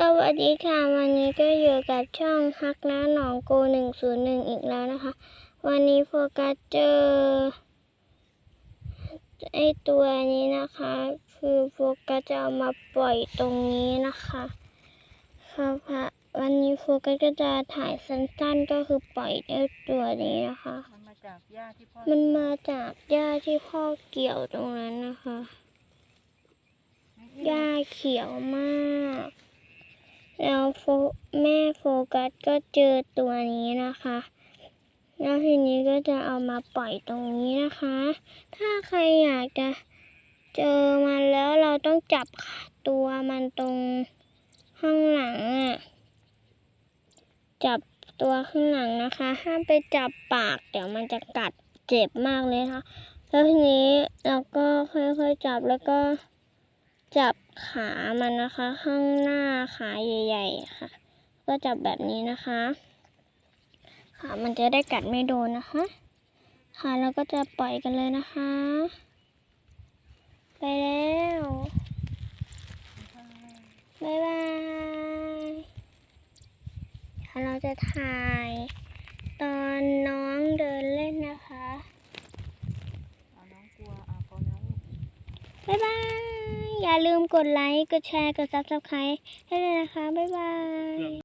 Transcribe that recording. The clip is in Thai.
สวัสดีค่ะวันนี้ก็อยู่กับช่องฮักน้าหนองโกหนึ่งศูนย์หนึ่งอีกแล้วนะคะ วันนี้โฟกัสเจอไอตัวนี้นะคะ คือโฟกัสจะเอามาปล่อยตรงนี้นะคะค่ะพะวันนี้โฟกัสก็จะถ่ายสั้นๆก็คือปล่อยไอตัวนี้นะคะ มันมาจากหญ้าที่พ่อมันมาจากหญ้าที่พ่อเกี่ยวตรงนั้นนะคะหญ้าเขียวมาก แล้วโฟแม่โฟกัสก็เจอตัวนี้นะคะ แล้วทีนี้ก็จะเอามาปล่อยตรงนี้นะคะ ถ้าใครอยากจะเจอมันแล้วเราต้องจับตัวมันตรงข้างหลังอะ จับตัวข้างหลังนะคะ ห้ามไปจับปาก เดี๋ยวมันจะกัดเจ็บมากเลยนะคะแล้วทีนี้เราก็ค่อยๆจับแล้วก็ จับขามันนะคะ ข้างหน้าขาใหญ่ ๆ ค่ะ ก็จับแบบนี้นะคะขามันจะได้กัดไม่โดนนะคะ ค่ะเราก็จะปล่อยกันเลยนะคะ ไปแล้วบ๊ายบายเดี๋ยวเราจะถ่าย ตอนน้องเดินเล่นนะคะเอาน้องกลัวอะพอแล้วบ๊ายบาย อย่าลืมกดไลค์ กดแชร์ กด subscribe ให้เลยนะคะ บ๊ายบาย